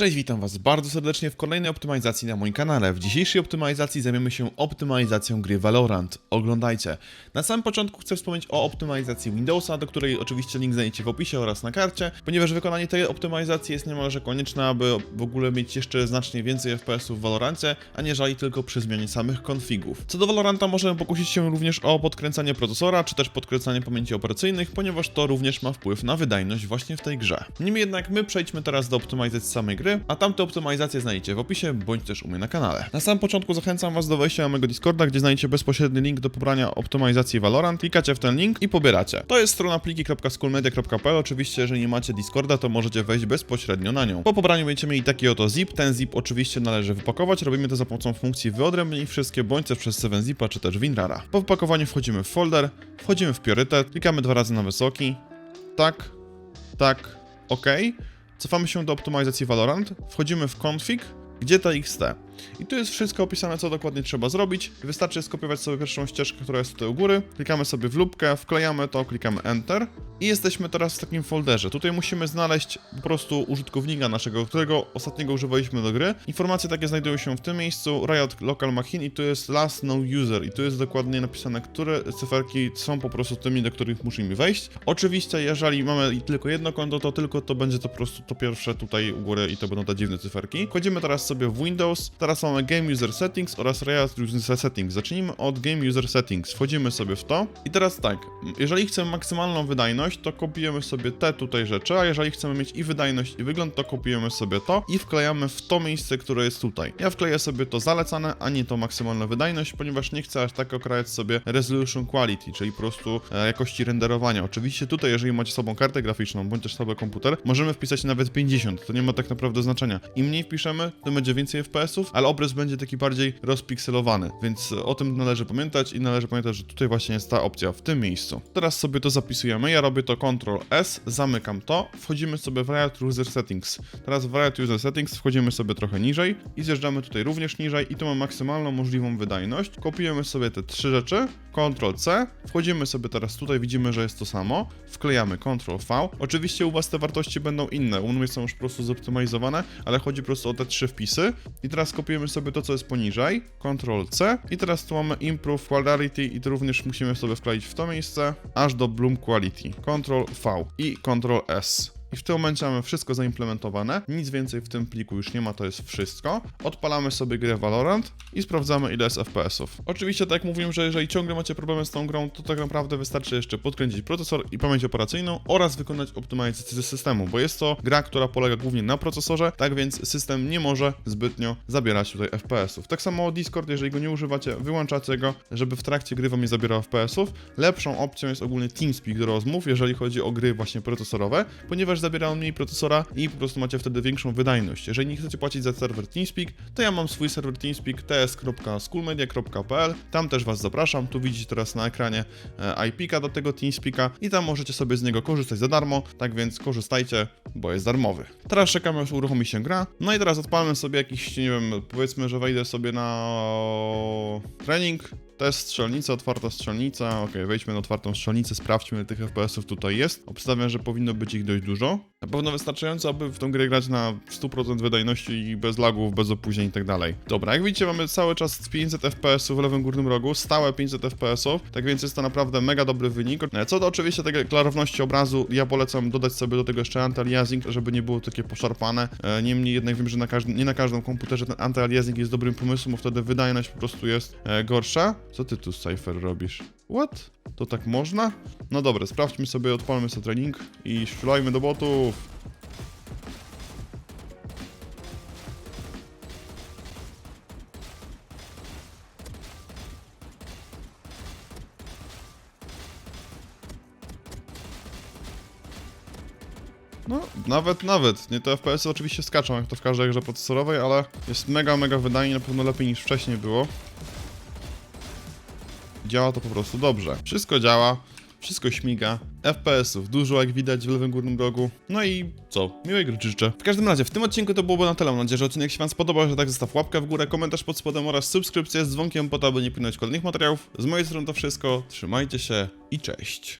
Cześć, witam Was bardzo serdecznie w kolejnej optymalizacji na moim kanale. W dzisiejszej optymalizacji zajmiemy się optymalizacją gry Valorant. Oglądajcie. Na samym początku chcę wspomnieć o optymalizacji Windowsa, do której oczywiście link znajdziecie w opisie oraz na karcie, ponieważ wykonanie tej optymalizacji jest niemalże konieczne, aby w ogóle mieć jeszcze znacznie więcej FPS-ów w Valorancie, aniżeli tylko przy zmianie samych konfigów. Co do Valoranta możemy pokusić się również o podkręcanie procesora, czy też podkręcanie pamięci operacyjnych, ponieważ to również ma wpływ na wydajność właśnie w tej grze. Niemniej jednak my przejdźmy teraz do optymalizacji samej gry, a tamte optymalizacje znajdziecie w opisie, bądź też u mnie na kanale. Na samym początku zachęcam Was do wejścia na mojego Discorda, gdzie znajdziecie bezpośredni link do pobrania optymalizacji Valorant. Klikacie w ten link i pobieracie. To jest strona pliki.schoolmedia.pl. Oczywiście, jeżeli nie macie Discorda, to możecie wejść bezpośrednio na nią. Po pobraniu będziecie mieli taki oto zip. Ten zip oczywiście należy wypakować. Robimy to za pomocą funkcji wyodrębnij wszystkie, bądź też przez 7zipa, czy też WinRara. Po wypakowaniu wchodzimy w folder, wchodzimy w priorytet, klikamy dwa razy na wysoki. Tak, tak, OK. Cofamy się do optymalizacji Valorant, wchodzimy w config, gdzie TXT. I tu jest wszystko opisane, co dokładnie trzeba zrobić. Wystarczy skopiować sobie pierwszą ścieżkę, która jest tutaj u góry. Klikamy sobie w lubkę, wklejamy to, klikamy Enter. I jesteśmy teraz w takim folderze. Tutaj musimy znaleźć po prostu użytkownika naszego, którego ostatniego używaliśmy do gry. Informacje takie znajdują się w tym miejscu, Riot Local Machine i tu jest last no user i tu jest dokładnie napisane, które cyferki są po prostu tymi, do których musimy wejść. Oczywiście, jeżeli mamy tylko jedno konto, to tylko to będzie to po prostu to pierwsze tutaj u góry i to będą te dziwne cyferki. Wchodzimy teraz sobie w Windows, teraz mamy Game User Settings oraz Riot User Settings. Zacznijmy od Game User Settings. Wchodzimy sobie w to i teraz tak, jeżeli chcemy maksymalną wydajność, to kopiujemy sobie te tutaj rzeczy, a jeżeli chcemy mieć i wydajność i wygląd, to kopiujemy sobie to i wklejamy w to miejsce, które jest tutaj. Ja wkleję sobie to zalecane, a nie to maksymalna wydajność, ponieważ nie chcę aż tak okrajać sobie Resolution Quality, czyli po prostu e, jakości renderowania. Oczywiście tutaj, jeżeli macie sobą kartę graficzną, bądź też sobie komputer, możemy wpisać nawet 50, to nie ma tak naprawdę znaczenia. Im mniej wpiszemy, tym będzie więcej FPS-ów, ale obraz będzie taki bardziej rozpikselowany, więc o tym należy pamiętać i należy pamiętać, że tutaj właśnie jest ta opcja w tym miejscu. Teraz sobie to zapisujemy, ja robię to Ctrl S, zamykam to, wchodzimy sobie w Riot User Settings. Teraz w Riot User Settings wchodzimy sobie trochę niżej i zjeżdżamy tutaj również niżej i tu mamy maksymalną możliwą wydajność. Kopiujemy sobie te trzy rzeczy, Ctrl C, wchodzimy sobie teraz tutaj, widzimy, że jest to samo, wklejamy Ctrl V. Oczywiście u Was te wartości będą inne, u mnie są już po prostu zoptymalizowane, ale chodzi po prostu o te trzy wpisy. I teraz kopiujemy sobie to, co jest poniżej, Ctrl C i teraz tu mamy Improve Quality i to również musimy sobie wkleić w to miejsce, aż do Bloom Quality. Ctrl V i Ctrl S. I w tym momencie mamy wszystko zaimplementowane, nic więcej w tym pliku już nie ma, to jest wszystko. Odpalamy sobie grę Valorant i sprawdzamy ile jest FPS-ów. Oczywiście, tak jak mówiłem, że jeżeli ciągle macie problemy z tą grą, to tak naprawdę wystarczy jeszcze podkręcić procesor i pamięć operacyjną oraz wykonać optymalizację systemu, bo jest to gra, która polega głównie na procesorze, tak więc system nie może zbytnio zabierać tutaj FPS-ów. Tak samo Discord, jeżeli go nie używacie, wyłączacie go, żeby w trakcie gry wam nie zabierał FPS-ów. Lepszą opcją jest ogólnie TeamSpeak do rozmów, jeżeli chodzi o gry właśnie procesorowe, ponieważ zabiera on mniej procesora i po prostu macie wtedy większą wydajność. Jeżeli nie chcecie płacić za serwer TeamSpeak, to ja mam swój serwer TeamSpeak ts.schoolmedia.pl. Tam też Was zapraszam. Tu widzicie teraz na ekranie e, IP-ka do tego TeamSpeaka i tam możecie sobie z niego korzystać za darmo. Tak więc korzystajcie, bo jest darmowy. Teraz czekamy, aż uruchomi się gra. No i teraz odpalmy sobie jakiś, nie wiem, powiedzmy, że wejdę sobie na trening. Test strzelnica, otwarta strzelnica. Ok, wejdźmy na otwartą strzelnicę, sprawdźmy ile tych FPS-ów tutaj jest. Obstawiam, że powinno być ich dość dużo. Na pewno wystarczająco, aby w tą grę grać na 100% wydajności i bez lagów, bez opóźnień i tak dalej. Dobra, jak widzicie mamy cały czas 500 FPS-ów w lewym górnym rogu, stałe 500 FPS-ów, tak więc jest to naprawdę mega dobry wynik. E, Co do oczywiście tej klarowności obrazu, ja polecam dodać sobie do tego jeszcze anti-aliasing, żeby nie było takie poszarpane. E, Niemniej jednak wiem, że na każdym, nie na każdym komputerze ten anti-aliasing jest dobrym pomysłem, bo wtedy wydajność po prostu jest e, gorsza. Co ty tu, Cypher, robisz? What? To tak można? No dobra, sprawdźmy sobie, odpalmy sobie trening i strzelajmy do botów. No, nawet, nawet. Nie te FPS -y oczywiście skaczą, jak to w każdej grze procesorowej, ale jest mega, mega wydajnie, na pewno lepiej niż wcześniej było. Działa to po prostu dobrze. Wszystko działa, wszystko śmiga. FPS-ów dużo, jak widać w lewym górnym rogu. No i co? Miłej gry życzę. W każdym razie, w tym odcinku to byłoby na tyle. Mam nadzieję, że odcinek się Wam spodobał, że tak zostaw łapkę w górę, komentarz pod spodem oraz subskrypcję z dzwonkiem po to, aby nie pilnować kolejnych materiałów. Z mojej strony to wszystko. Trzymajcie się i cześć.